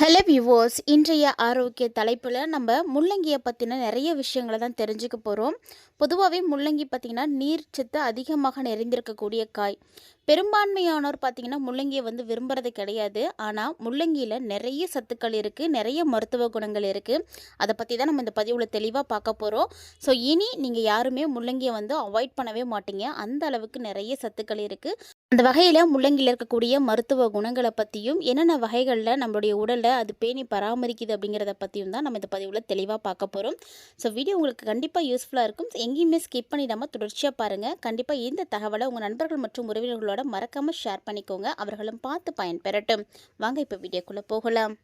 Hello viewers இன்றைய ஆரோக்கிய தலைப்பில் நம்ம முள்ளங்கியை பற்றின நிறைய விஷயங்களை தான் தெரிஞ்சுக்க போகிறோம் பொதுவாகவே முள்ளங்கி பார்த்திங்கன்னா நீர்ச்சத்து அதிகமாக நிறைந்திருக்கக்கூடிய காய். பெரும்பான்மையானோர் பார்த்திங்கன்னா முள்ளங்கியை வந்து விரும்புறது கிடையாது. ஆனால் முள்ளங்கியில் நிறைய சத்துக்கள் இருக்குது நிறைய மருத்துவ குணங்கள் இருக்குது அதை பற்றி தான் நம்ம இந்த பதிவில் தெளிவாக பார்க்க போகிறோம் ஸோ இனி நீங்கள் யாருமே முள்ளங்கியை வந்து அவாய்ட் பண்ணவே மாட்டீங்க. அந்த அளவுக்கு நிறைய சத்துக்கள் இருக்குது அந்த வகையில் முள்ளங்கியில் இருக்கக்கூடிய மருத்துவ குணங்களை பற்றியும் என்னென்ன வகைகளில் நம்மளுடைய உடலை அது பேணி பராமரிக்குது அப்படிங்கிறத பற்றியும் தான் நம்ம இந்த பதிவில் தெளிவாக பார்க்க போகிறோம் ஸோ வீடியோ உங்களுக்கு கண்டிப்பாக யூஸ்ஃபுல்லாக இருக்கும். எங்கேயுமே ஸ்கிப் பண்ணிடாமல் தொடர்ச்சியாக பாருங்கள் கண்டிப்பாக இந்த தகவலை உங்கள் நண்பர்கள் மற்றும் உறவினர்களோட மறக்காமல் ஷேர் பண்ணிக்கோங்க. அவர்களும் பார்த்து பயன்பெறட்டும். வாங்க இப்போ வீடியோக்குள்ளே போகலாம்.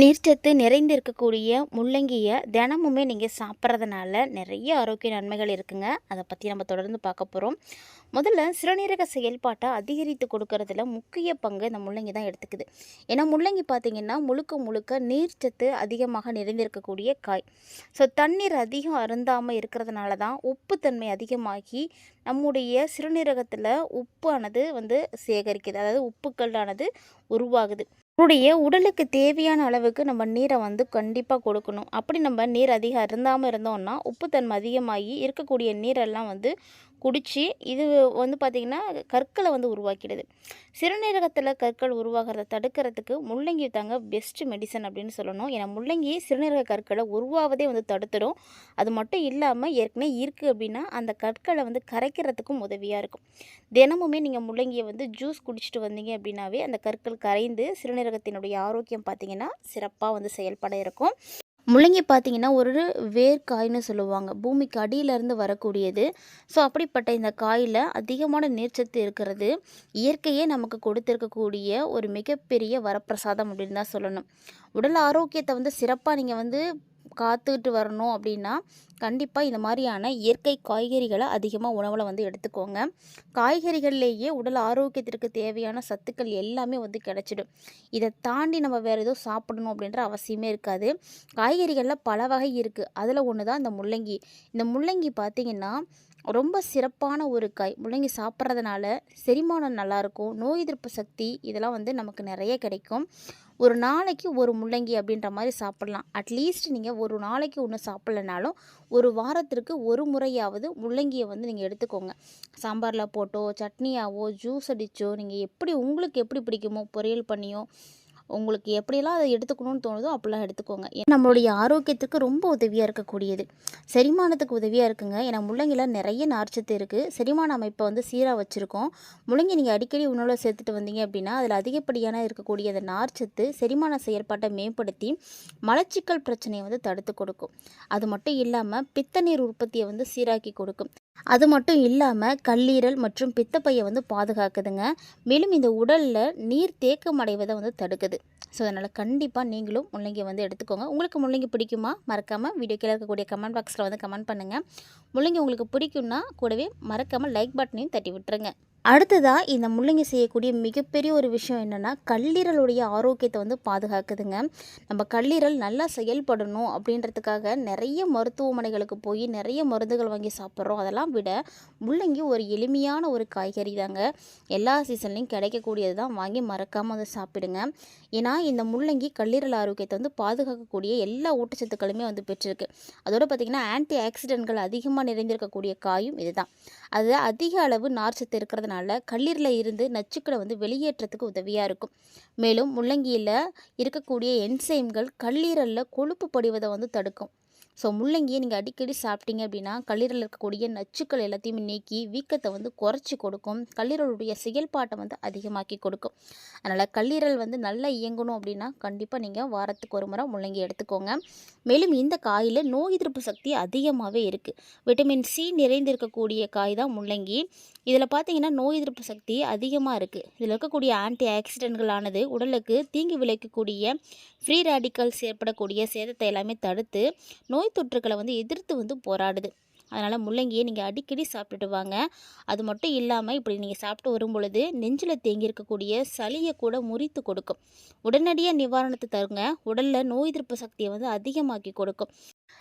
நீர்ச்சத்து நிறைந்து இருக்கக்கூடிய முள்ளங்கியை தினமுமே நீங்கள் சாப்பிட்றதுனால நிறைய ஆரோக்கிய நன்மைகள் இருக்குங்க. அதை பற்றி நம்ம தொடர்ந்து பார்க்க போகிறோம் முதல்ல சிறுநீரக செயல்பாட்டை அதிகரித்து கொடுக்கறதுல முக்கிய பங்கு இந்த முள்ளங்கி தான் எடுத்துக்குது. ஏன்னா முள்ளங்கி பார்த்திங்கன்னா முழுக்க முழுக்க நீர்ச்சத்து அதிகமாக நிறைந்திருக்கக்கூடிய காய். ஸோ தண்ணீர் அதிகம் அருந்தாமல் இருக்கிறதுனால தான் உப்புத்தன்மை அதிகமாகி நம்முடைய சிறுநீரகத்தில் உப்பானது வந்து சேகரிக்குது. அதாவது உப்புக்கல்லானது உருவாகுது. நம்முடைய உடலுக்கு தேவையான அளவுக்கு நம்ம நீரை வந்து கண்டிப்பாக கொடுக்கணும். அப்படி நம்ம நீர் அதிகம் இருந்தாமல் இருந்தோம்னா உப்புத்தன்மை அதிகமாகி இருக்கக்கூடிய நீரெல்லாம் வந்து குடித்து இது வந்து பார்த்திங்கன்னா கற்களை வந்து உருவாக்கிடுது. சிறுநீரகத்தில் கற்கள் உருவாகிறத தடுக்கிறதுக்கு முள்ளங்கி தாங்க பெஸ்ட்டு மெடிசன் அப்படின்னு சொல்லணும். ஏன்னா முள்ளங்கி சிறுநீரக கற்களை உருவாவதே வந்து தடுத்துடும். அது மட்டும் இல்லாமல் ஏற்கனவே இருக்குது அப்படின்னா அந்த கற்களை வந்து கரைக்கிறதுக்கும் உதவியாக இருக்கும். தினமுமே நீங்கள் முள்ளங்கியை வந்து ஜூஸ் குடிச்சிட்டு வந்தீங்க அப்படின்னாவே அந்த கற்கள் கரைந்து சிறுநீரகத்தினுடைய ஆரோக்கியம் பார்த்திங்கன்னா சிறப்பாக வந்து செயல்பட இருக்கும். முள்ளங்கி பார்த்தீங்கன்னா ஒரு வேர்க்காய்னு சொல்லுவாங்க. பூமிக்கு அடியிலேருந்து வரக்கூடியது. ஸோ அப்படிப்பட்ட இந்த காயில் அதிகமான நீர்ச்சத்து இருக்கிறது. இயற்கையே நமக்கு கொடுத்துருக்கக்கூடிய ஒரு மிகப்பெரிய வரப்பிரசாதம் அப்படின்னு தான் சொல்லணும். உடல் ஆரோக்கியத்தை வந்து சிறப்பாக நீங்கள் வந்து காத்துக்கிட்டு வரணும் அப்படின்னா கண்டிப்பாக இந்த மாதிரியான இயற்கை காய்கறிகளை அதிகமாக உணவில் வந்து எடுத்துக்கோங்க. காய்கறிகள்லேயே உடல் ஆரோக்கியத்திற்கு தேவையான சத்துக்கள் எல்லாமே வந்து கிடச்சிடும். இதை தாண்டி நம்ம வேறு எதுவும் சாப்பிடணும் அப்படின்ற அவசியமே இருக்காது. காய்கறிகளில் பல வகை இருக்குது அதில் ஒன்று தான் இந்த முள்ளங்கி. இந்த முள்ளங்கி பார்த்திங்கன்னா ரொம்ப சிறப்பான ஒரு காய். முள்ளங்கி சாப்பிட்றதுனால செரிமானம் நல்லாயிருக்கும் நோய் எதிர்ப்பு சக்தி இதெல்லாம் வந்து நமக்கு நிறைய கிடைக்கும். ஒரு நாளைக்கு ஒரு முள்ளங்கி அப்படின்ற மாதிரி சாப்பிட்லாம். அட்லீஸ்ட் நீங்கள் ஒரு நாளைக்கு ஒன்று சாப்பிட்லனாலும் ஒரு வாரத்திற்கு ஒரு முறையாவது முள்ளங்கியை வந்து நீங்கள் எடுத்துக்கோங்க. சாம்பாரில் போட்டோ சட்னியாவோ ஜூஸ் அடித்தோ நீங்கள் எப்படி உங்களுக்கு எப்படி பிடிக்குமோ பொரியல் பண்ணியோ உங்களுக்கு எப்படியெல்லாம் அதை எடுத்துக்கணும்னு தோணுதோ அப்படிலாம் எடுத்துக்கோங்க. நம்மளுடைய ஆரோக்கியத்துக்கு ரொம்ப உதவியாக இருக்கக்கூடியது. செரிமானத்துக்கு உதவியாக இருக்குங்க. ஏன்னா முள்ளங்கியில் நிறைய நார்ச்சத்து இருக்குது செரிமான அமைப்பை வந்து சீராக வச்சுருக்கோம். முள்ளங்கி நீங்கள் அடிக்கடி உணவில் சேர்த்துட்டு வந்தீங்க அப்படின்னா அதில் அதிகப்படியான இருக்கக்கூடிய அந்த நார்ச்சத்து செரிமான செயற்பாட்டை மேம்படுத்தி மலச்சிக்கல் பிரச்சனையை வந்து தடுத்து கொடுக்கும். அது மட்டும் இல்லாமல் பித்த நீர் உற்பத்தியை வந்து சீராக்கி கொடுக்கும். அது மட்டும் இல்லாமல் கல்லீரல் மற்றும் பித்தப்பையை வந்து பாதுகாக்குதுங்க. மேலும் இந்த உடலில் நீர் தேக்கம் அடைவதை வந்து தடுக்குது. ஸோ அதனால் கண்டிப்பாக நீங்களும் முள்ளங்கி வந்து எடுத்துக்கோங்க. உங்களுக்கு முள்ளங்கி பிடிக்குமா? மறக்காமல் வீடியோ கீழே இருக்கக்கூடிய கமெண்ட் பாக்ஸில் வந்து கமெண்ட் பண்ணுங்கள் முள்ளங்கி உங்களுக்கு பிடிக்கும்னா கூடவே மறக்காமல் லைக் பட்டனையும் தட்டி விட்டுருங்க. அடுத்ததாக இந்த முள்ளங்கி செய்யக்கூடிய மிகப்பெரிய ஒரு விஷயம் என்னென்னா கல்லீரலுடைய ஆரோக்கியத்தை வந்து பாதுகாக்குதுங்க. நம்ம கல்லீரல் நல்லா செயல்படணும் அப்படின்றதுக்காக நிறைய மருத்துவமனைகளுக்கு போய் நிறைய மருந்துகள் வாங்கி சாப்பிட்றோம். அதெல்லாம் விட முள்ளங்கி ஒரு எளிமையான ஒரு காய்கறி தாங்க. எல்லா சீசன்லேயும் கிடைக்கக்கூடியது தான். வாங்கி மறக்காமல் வந்து சாப்பிடுங்க. ஏன்னா இந்த முள்ளங்கி கல்லீரல் ஆரோக்கியத்தை வந்து பாதுகாக்கக்கூடிய எல்லா ஊட்டச்சத்துக்களுமே வந்து பெற்றிருக்கு. அதோடு பார்த்திங்கன்னா ஆன்டி ஆக்சிடென்ட்கள் அதிகமாக நிறைந்திருக்கக்கூடிய காயும் இதுதான். அது அதிக அளவு நார்ச்சத்து இருக்கிறதுனால இருக்கிறதுனால கல்லீரலில் இருந்து நச்சுக்களை வந்து வெளியேற்றத்துக்கு உதவியாக இருக்கும். மேலும் முள்ளங்கியில் இருக்கக்கூடிய என்சைம்கள் கல்லீரலில் கொழுப்பு படிவதை வந்து தடுக்கும். ஸோ முள்ளங்கியை நீங்கள் அடிக்கடி சாப்பிட்டீங்க அப்படின்னா கல்லீரலில் இருக்கக்கூடிய நச்சுக்கள் எல்லாத்தையும் நீக்கி வீக்கத்தை வந்து குறைச்சி கொடுக்கும். கல்லீரலுடைய செயல்பாட்டை வந்து அதிகமாக்கி கொடுக்கும். அதனால் கல்லீரல் வந்து நல்லா இயங்கணும் அப்படின்னா கண்டிப்பாக நீங்கள் வாரத்துக்கு ஒரு முறை முள்ளங்கி எடுத்துக்கோங்க. மேலும் இந்த காயில் நோய் எதிர்ப்பு சக்தி அதிகமாகவே இருக்குது விட்டமின் சி நிறைந்திருக்கக்கூடிய காய் தான் முள்ளங்கி. இதில் பார்த்தீங்கன்னா நோய் எதிர்ப்பு சக்தி அதிகமாக இருக்குது. இதில் இருக்கக்கூடிய ஆன்டி ஆக்சிடென்ட்களானது உடலுக்கு தீங்கு விளைக்கக்கூடிய ஃப்ரீ ரேடிக்கல்ஸ் ஏற்படக்கூடிய சேதத்தை எல்லாமே தடுத்து நோய் தொற்றுக்களை வந்து எதிர்த்து வந்து போராடுது. அதனால் முள்ளங்கியை நீங்கள் அடிக்கடி சாப்பிட்டுட்டு வாங்க. அது மட்டும் இல்லாமல் இப்படி நீங்கள் சாப்பிட்டு வரும் பொழுது நெஞ்சில் தேங்கி இருக்கக்கூடிய சளியை கூட முறித்து கொடுக்கும். உடனடியாக நிவாரணத்தை தருங்க. உடலில் நோய் எதிர்ப்பு சக்தியை வந்து அதிகமாக்கி கொடுக்கும்.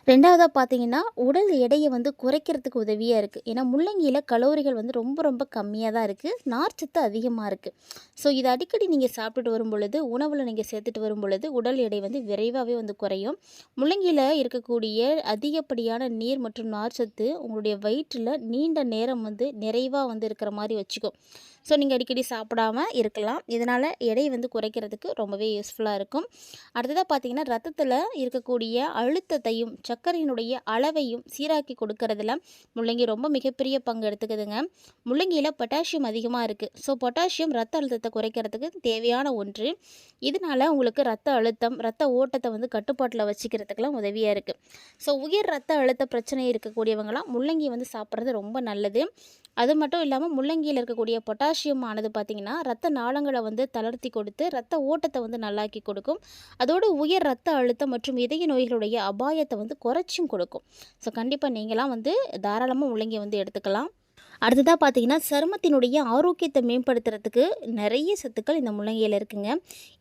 ரெண்டாவதாக பார்த்தீங்கன்னா, உடல் எடையை வந்து குறைக்கிறதுக்கு உதவியாக இருக்குது ஏன்னா முள்ளங்கியில் கலோரிகள் வந்து ரொம்ப ரொம்ப கம்மியாக தான் இருக்குது நார்ச்சத்து அதிகமாக இருக்குது ஸோ இது அடிக்கடி நீங்கள் சாப்பிட்டுட்டு வரும்பொழுது, உணவில் நீங்கள் சேர்த்துட்டு வரும்பொழுது, உடல் எடை வந்து விரைவாகவே வந்து குறையும். முள்ளங்கியில் இருக்கக்கூடிய அதிகப்படியான நீர் மற்றும் நார்ச்சத்து உங்களுடைய வயிற்றில் நீண்ட நேரம் வந்து நிறைவாக வந்து இருக்கிற மாதிரி வச்சுக்கும். ஸோ நீங்கள் அடிக்கடி சாப்பிடாம இருக்கலாம். இதனால் எடை வந்து குறைக்கிறதுக்கு ரொம்பவே யூஸ்ஃபுல்லாக இருக்கும். அடுத்ததாக பார்த்தீங்கன்னா, ரத்தத்தில் இருக்கக்கூடிய அழுத்தத்தையும், சர்க்கரையினுடைய அளவையும் சீராக்கி கொடுக்கறதுல முள்ளங்கி ரொம்ப மிகப்பெரிய பங்கு எடுத்துக்குதுங்க. முள்ளங்கியில் பொட்டாசியம் அதிகமாக இருக்குது ஸோ பொட்டாசியம் ரத்த அழுத்தத்தை குறைக்கிறதுக்கு தேவையான ஒன்று. இதனால உங்களுக்கு ரத்த அழுத்தம், ரத்த ஓட்டத்தை வந்து கட்டுப்பாட்டில் வச்சுக்கிறதுக்கெல்லாம் உதவியாக இருக்குது ஸோ உயர் ரத்த அழுத்த பிரச்சனை இருக்கக்கூடியவங்களாம் முள்ளங்கி வந்து சாப்பிட்றது ரொம்ப நல்லது. அது மட்டும் இல்லாமல் முள்ளங்கியில் இருக்கக்கூடிய பொட்டாசியம் ஆனது பார்த்திங்கன்னா ரத்த நாளங்களை வந்து தளர்த்தி கொடுத்து, ரத்த ஓட்டத்தை வந்து நல்லாக்கி கொடுக்கும். அதோடு உயர் ரத்த அழுத்தம் மற்றும் இதய நோய்களுடைய அபாயத்தை வந்து குறைச்சும் கொடுக்கும். ஸோ கண்டிப்பாக நீங்களாம் வந்து தாராளமாக முள்ளங்கி வந்து எடுத்துக்கலாம். அடுத்ததாக பார்த்தீங்கன்னா, சருமத்தினுடைய ஆரோக்கியத்தை மேம்படுத்துறதுக்கு நிறைய சத்துக்கள் இந்த முள்ளங்கியில் இருக்குங்க.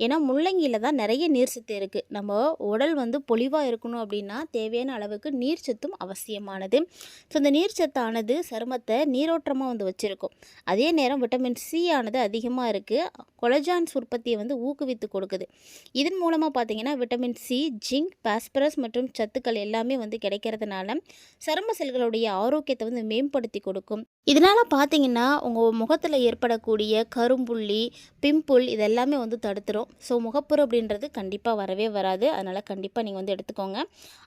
ஏன்னா முள்ளங்கியில தான் நிறைய நீர் சத்து இருக்குது நம்ம உடல் வந்து பொலிவாக இருக்கணும் அப்படின்னா தேவையான அளவுக்கு நீர் சத்தும் அவசியமானது. ஸோ இந்த நீர் சத்தானது சருமத்தை நீரோட்டமாக வந்து வச்சுருக்கும் அதே நேரம் விட்டமின் சி ஆனது அதிகமாக இருக்குது கொலஜான்ஸ் உற்பத்தியை வந்து ஊக்குவித்து கொடுக்குது. இதன் மூலமாக பார்த்தீங்கன்னா, விட்டமின் சி, ஜிங்க், பாஸ்பரஸ் மற்றும் சத்துக்கள் எல்லாமே வந்து கிடைக்கிறதுனால, சரும செல்களுடைய ஆரோக்கியத்தை வந்து மேம்படுத்தி கொடுக்கும். இதனால பார்த்தீங்கன்னா, உங்கள் முகத்தில் ஏற்படக்கூடிய கரும்புள்ளி, பிம்பிள் இதெல்லாமே வந்து தடுத்துரும். ஸோ முகப்பரு அப்படின்றது கண்டிப்பாக வரவே வராது. அதனால் கண்டிப்பாக நீங்கள் வந்து எடுத்துக்கோங்க.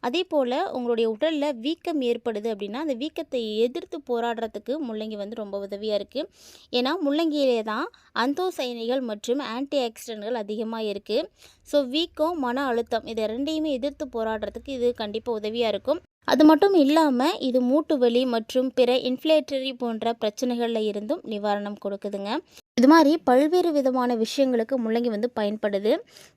அதே போல் உங்களுடைய உடலில் வீக்கம் ஏற்படுது அப்படின்னா, அந்த வீக்கத்தை எதிர்த்து போராடுறதுக்கு முள்ளங்கி வந்து ரொம்ப உதவியாக இருக்குது ஏன்னா முள்ளங்கியிலே தான் அந்தோசைனிகள் மற்றும் ஆன்டி ஆக்சிடென்ட்கள் அதிகமாக இருக்குது ஸோ வீக்கம், மன அழுத்தம் இதை ரெண்டையுமே எதிர்த்து போராடுறதுக்கு இது கண்டிப்பாக உதவியாக இருக்கும். அது மட்டும் இல்லாமல் இது மூட்டு வலி மற்றும் பிற இன்ஃப்ளேட்டரி போன்ற பிரச்சனைகளில் இருந்தும் நிவாரணம் கொடுக்குதுங்க. இது மாதிரி பல்வேறு விதமான விஷயங்களுக்கு முள்ளங்கி வந்து பயன்படுது.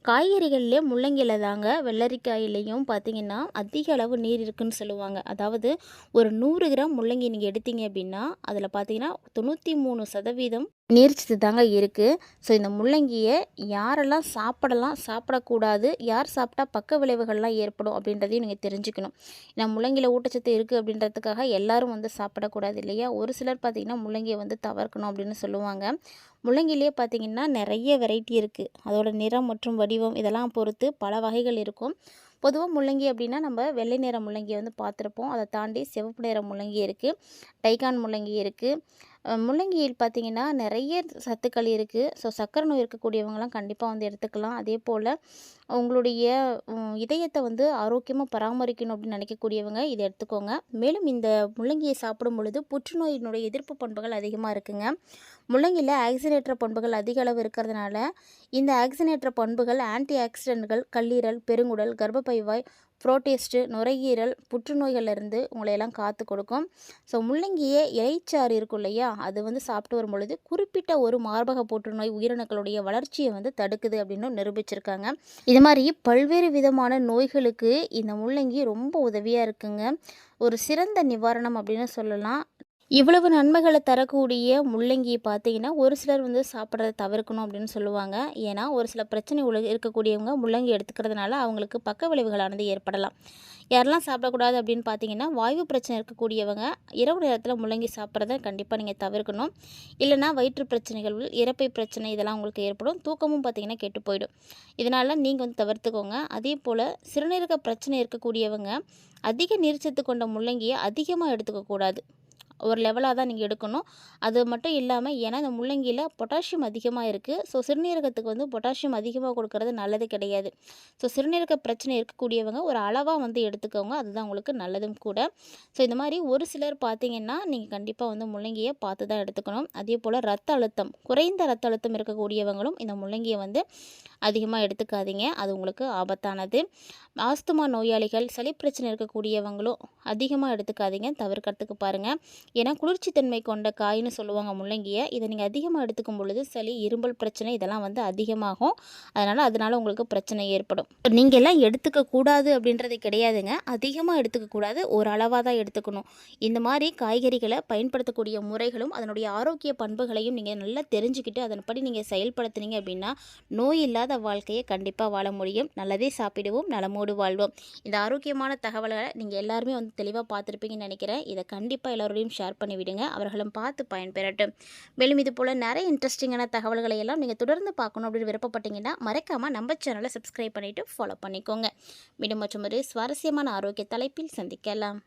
காய்கறிகள்லேயே முள்ளங்கியில் தாங்க வெள்ளரிக்காயிலையும் பார்த்தீங்கன்னா, அதிக அளவு நீர் இருக்குன்னு சொல்லுவாங்க. அதாவது ஒரு நூறு கிராம் முள்ளங்கி நீங்கள் எடுத்தீங்க அப்படின்னா, அதில் பார்த்தீங்கன்னா 93% நீர்ச்சத்து தாங்க இருக்குது ஸோ இந்த முள்ளங்கியை யாரெல்லாம் சாப்பிடலாம், சாப்பிடக்கூடாது, யார் சாப்பிட்டா பக்க விளைவுகள்லாம் ஏற்படும் அப்படின்றதையும் நீங்கள் தெரிஞ்சுக்கணும். ஏன்னா முள்ளங்கியில் ஊட்டச்சத்து இருக்குது அப்படின்றதுக்காக எல்லாரும் வந்து சாப்பிடக்கூடாது இல்லையா? ஒரு சிலர் பார்த்திங்கன்னா முள்ளங்கியை வந்து தவிர்க்கணும் அப்படின்னு சொல்லுவாங்க. முள்ளங்கிலே பார்த்தீங்கன்னா, நிறைய வெரைட்டி இருக்குது அதோட நிறம் மற்றும் வடிவம் இதெல்லாம் பொறுத்து பல வகைகள் இருக்கும். பொதுவாக முள்ளங்கி அப்படின்னா, நம்ம வெள்ளை நிற முள்ளங்கியை வந்து பார்த்துருப்போம். அதை தாண்டி சிவப்பு நிற முள்ளங்கி இருக்குது டைகான் முள்ளங்கி இருக்குது முள்ளங்கியில் பார்த்தீங்கன்னா, நிறைய சத்துக்கள் இருக்குது ஸோ சர்க்கரை நோய் இருக்கக்கூடியவங்களாம் கண்டிப்பாக வந்து எடுத்துக்கலாம். அதேபோல உங்களுடைய இதயத்தை வந்து ஆரோக்கியமாக பராமரிக்கணும் அப்படின்னு நினைக்கக்கூடியவங்க இதை எடுத்துக்கோங்க. மேலும் இந்த முள்ளங்கியை சாப்பிடும் பொழுது புற்றுநோயினுடைய எதிர்ப்பு பண்புகள் அதிகமாக இருக்குங்க. முள்ளங்கியில் ஆக்சினேற்ற பண்புகள் அதிக அளவு இருக்கிறதுனால, இந்த ஆக்சினேற்ற பண்புகள் ஆன்டி ஆக்சிடென்ட்கள் கல்லீரல், பெருங்குடல், கர்ப்பப்பைவாய், புரோட்டேஸ்ட், நுரையீரல், புற்றுநோய்கள்லேருந்து உங்களையெல்லாம் எல்லாம் காத்து கொடுக்கும். ஸோ முள்ளங்கியே இலைச்சாறு இருக்கும் இல்லையா? அது வந்து சாப்பிட்டு வரும் பொழுது குறிப்பிட்ட ஒரு மார்பக புற்றுநோய் உயிரணுக்களுடைய வளர்ச்சியை வந்து தடுக்குது அப்படின்னும் நிரூபிச்சிருக்காங்க. இது மாதிரி பல்வேறு விதமான நோய்களுக்கு இந்த முள்ளங்கி ரொம்ப உதவியாக இருக்குங்க. ஒரு சிறந்த நிவாரணம் அப்படின்னு சொல்லலாம். இவ்வளவு நன்மைகளை தரக்கூடிய முள்ளங்கியை பார்த்தீங்கன்னா, ஒரு சிலர் வந்து சாப்பிட்றத தவிர்க்கணும் அப்படின்னு சொல்லுவாங்க. ஏன்னா, ஒரு சில பிரச்சனை உள்ள இருக்கக்கூடியவங்க முள்ளங்கி எடுத்துக்கிறதுனால அவங்களுக்கு பக்க விளைவுகளானது ஏற்படலாம். யாரெல்லாம் சாப்பிடக்கூடாது அப்படின்னு பார்த்தீங்கன்னா, வாய்வு பிரச்சனை இருக்கக்கூடியவங்க இரவு நேரத்தில் முள்ளங்கி சாப்பிட்றத கண்டிப்பாக நீங்கள் தவிர்க்கணும். இல்லைனா வயிற்று பிரச்சனைகள், இறப்பை பிரச்சனை இதெல்லாம் உங்களுக்கு ஏற்படும். தூக்கமும் பார்த்தீங்கன்னா கெட்டு போயிடும். இதனால் நீங்கள் வந்து தவிர்த்துக்கோங்க. அதே போல் சிறுநீரக பிரச்சனை இருக்கக்கூடியவங்க அதிக நீர்ச்சத்து கொண்ட முள்ளங்கியை அதிகமாக எடுத்துக்கக்கூடாது ஒரு லெவலாக தான் நீங்கள் எடுக்கணும். அது மட்டும் இல்லாமல் ஏன்னா இந்த முள்ளங்கியில் பொட்டாசியம் அதிகமாக இருக்குது ஸோ சிறுநீரகத்துக்கு வந்து பொட்டாசியம் அதிகமாக கொடுக்கறது நல்லது கிடையாது. ஸோ சிறுநீரக பிரச்சனை இருக்கக்கூடியவங்க ஒரு அளவாக வந்து எடுத்துக்கோங்க. அதுதான் உங்களுக்கு நல்லதும் கூட. ஸோ இந்த மாதிரி ஒரு சிலர் பார்த்தீங்கன்னா, நீங்கள் கண்டிப்பாக வந்து முள்ளங்கியை பார்த்து தான் எடுத்துக்கணும். அதே போல் ரத்த அழுத்தம், குறைந்த ரத்த அழுத்தம் இருக்கக்கூடியவங்களும் இந்த முள்ளங்கியை வந்து அதிகமாக எடுத்துக்காதீங்க. அது உங்களுக்கு ஆபத்தானது. ஆஸ்துமா நோயாளிகள், சளி பிரச்சனை இருக்கக்கூடியவங்களும் அதிகமாக எடுத்துக்காதீங்க. தவிர்க்கிறதுக்கு பாருங்கள் ஏன்னா குளிர்ச்சித்தன்மை கொண்ட காய்னு சொல்லுவாங்க முள்ளங்கியை. இதை நீங்கள் அதிகமாக எடுத்துக்கும் பொழுது சளி இரும்பல் பிரச்சனை இதெல்லாம் வந்து அதிகமாகும். அதனால் அதனால் உங்களுக்கு பிரச்சனை ஏற்படும். நீங்கள் எல்லாம் எடுத்துக்கக்கூடாது அப்படின்றது கிடையாதுங்க. அதிகமாக எடுத்துக்கக்கூடாது ஒரு அளவாக தான் எடுத்துக்கணும். இந்த மாதிரி காய்கறிகளை பயன்படுத்தக்கூடிய முறைகளும் அதனுடைய ஆரோக்கிய பண்புகளையும் நீங்கள் நல்லா தெரிஞ்சுக்கிட்டு அதன்படி நீங்கள் செயல்படுத்துனீங்க அப்படின்னா நோய் இல்லாத வாழ்க்கையை கண்டிப்பாக வாழ முடியும். நல்லதே சாப்பிடுவோம் நலமோடு வாழ்வோம். இந்த ஆரோக்கியமான தகவல்களை நீங்கள் எல்லாருமே வந்து தெளிவாக பார்த்துருப்பீங்கன்னு நினைக்கிறேன். இதை கண்டிப்பாக எல்லோரோடையும் ஷேர் பண்ணிவிடுங்க அவர்களும் பார்த்து பயன்பெறட்டும். மேலும் இது போல் நிறைய இன்ட்ரெஸ்டிங்கான தகவல்களை எல்லாம் நீங்கள் தொடர்ந்து பார்க்கணும் அப்படின்னு விருப்பப்பட்டீங்கன்னா மறக்காமல் நம்ம சேனலை சப்ஸ்கிரைப் பண்ணிவிட்டு ஃபாலோ பண்ணிக்கோங்க. மீண்டும் மற்றும் ஒரு சுவாரஸ்யமான ஆரோக்கிய தலைப்பில் சந்திக்கலாம்.